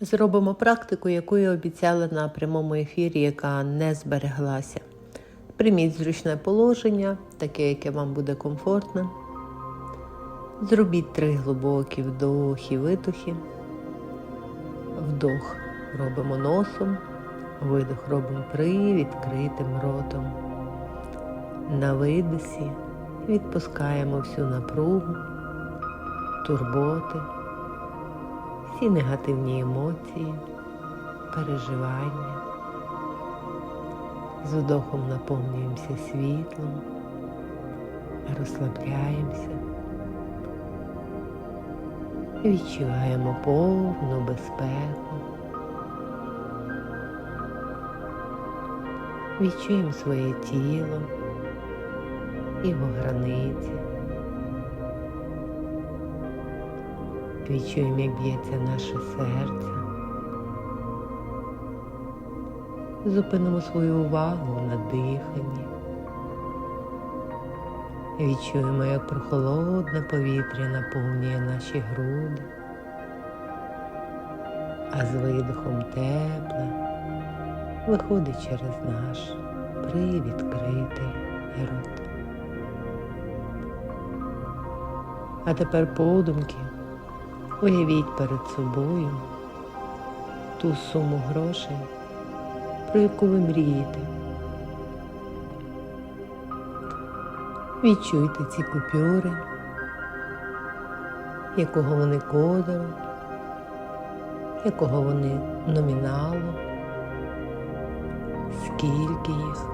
Зробимо практику, яку я обіцяла на прямому ефірі, яка не збереглася. Прийміть зручне положення, таке, яке вам буде комфортне. Зробіть три глибокі вдохи, видохи. Вдох робимо носом, видох робимо привідкритим ротом. На видосі відпускаємо всю напругу, турботи, всі негативні емоції, переживання. З вдохом наповнюємося світлом, розслабляємося, відчуваємо повну безпеку, відчуємо своє тіло, його границі, відчуємо, як б'ється наше серце. Зупинимо свою увагу на диханні. Відчуємо, як прохолодне повітря наповнює наші груди, а з видихом тепле виходить через наш привідкритий рот. А тепер подумки уявіть перед собою ту суму грошей про яку ви мрієте. Відчуйте ці купюри, якого вони кольору, якого вони номіналу, скільки їх.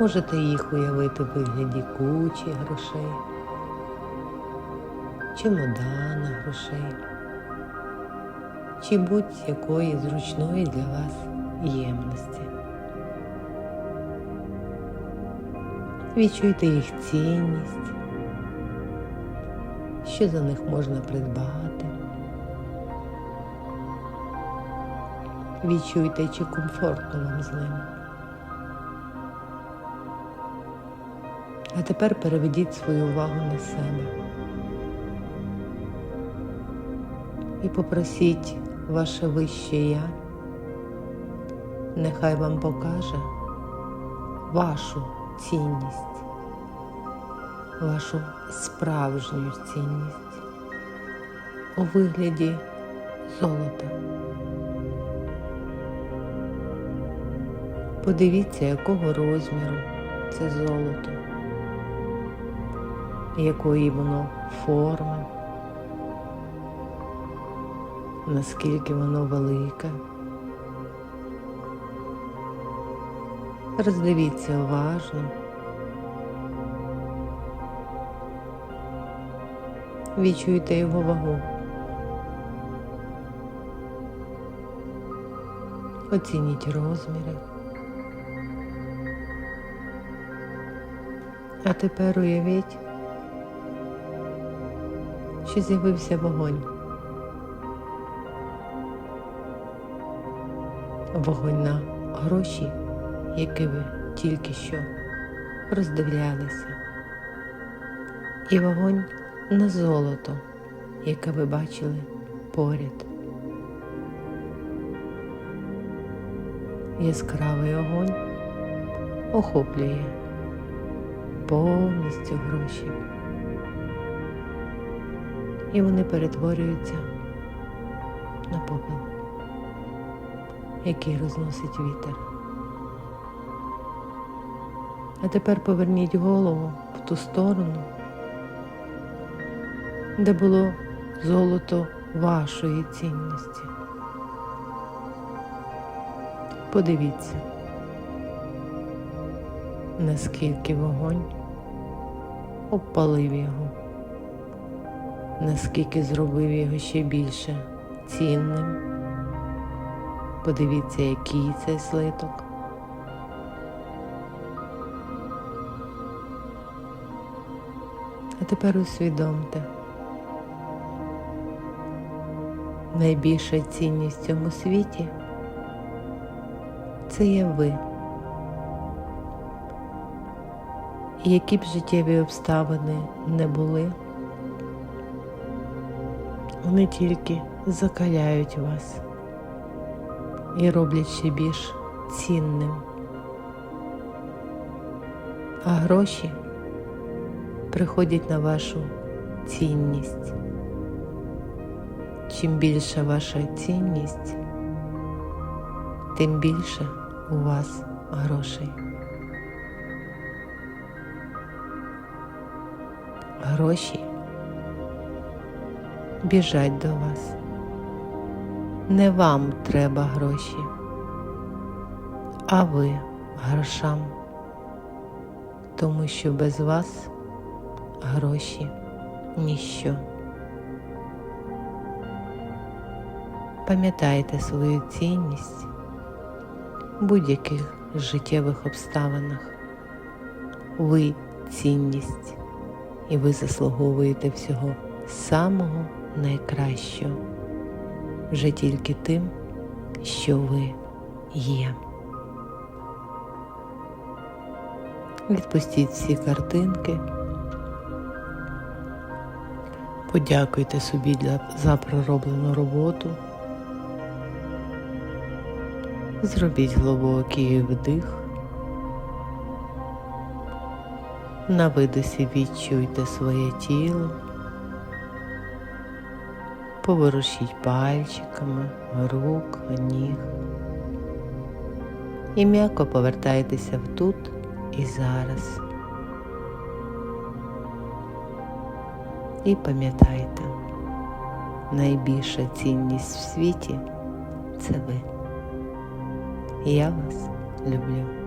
Можете їх уявити в вигляді кучі грошей, чемодана грошей чи будь-якої зручної для вас ємності. Відчуйте їх цінність, що за них можна придбати. Відчуйте, чи комфортно вам з ними. А тепер переведіть свою увагу на себе і попросіть ваше вище я, нехай вам покаже вашу цінність, вашу справжню цінність у вигляді золота. Подивіться, якого розміру це золото, якої воно форми. Наскільки воно велике. Роздивіться уважно. Відчуйте його вагу. Оцініть розміри. А тепер уявіть, що з'явився вогонь. Вогонь на гроші, які ви тільки що роздивлялися, і вогонь на золото, яке ви бачили поряд. Яскравий огонь охоплює повністю гроші, і вони перетворюються на попел який розносить вітер. А тепер поверніть голову в ту сторону, де було золото вашої цінності. Подивіться, наскільки вогонь обпалив його, наскільки зробив його ще більше цінним. Подивіться, який це слиток. А тепер усвідомте, найбільша цінність в цьому світі це є ви. І які б життєві обставини не були, вони тільки закаляють вас і роблять ще більш цінним. А гроші приходять на вашу цінність. Чим більша ваша цінність, тим більше у вас грошей. Гроші біжать до вас. Не вам треба гроші, а ви грошам, тому що без вас гроші ніщо. Пам'ятайте свою цінність в будь-яких життєвих обставинах. Ви цінність, і ви заслуговуєте всього самого найкращого вже тільки тим, що ви є. Відпустіть всі картинки. Подякуйте собі для, за пророблену роботу. Зробіть глибокий вдих. На видосі відчуйте своє тіло. Поворушіть пальчиками рук, ніг. І м'яко повертайтеся в тут і зараз. І пам'ятайте, найбільша цінність в світі це ви. Я вас люблю.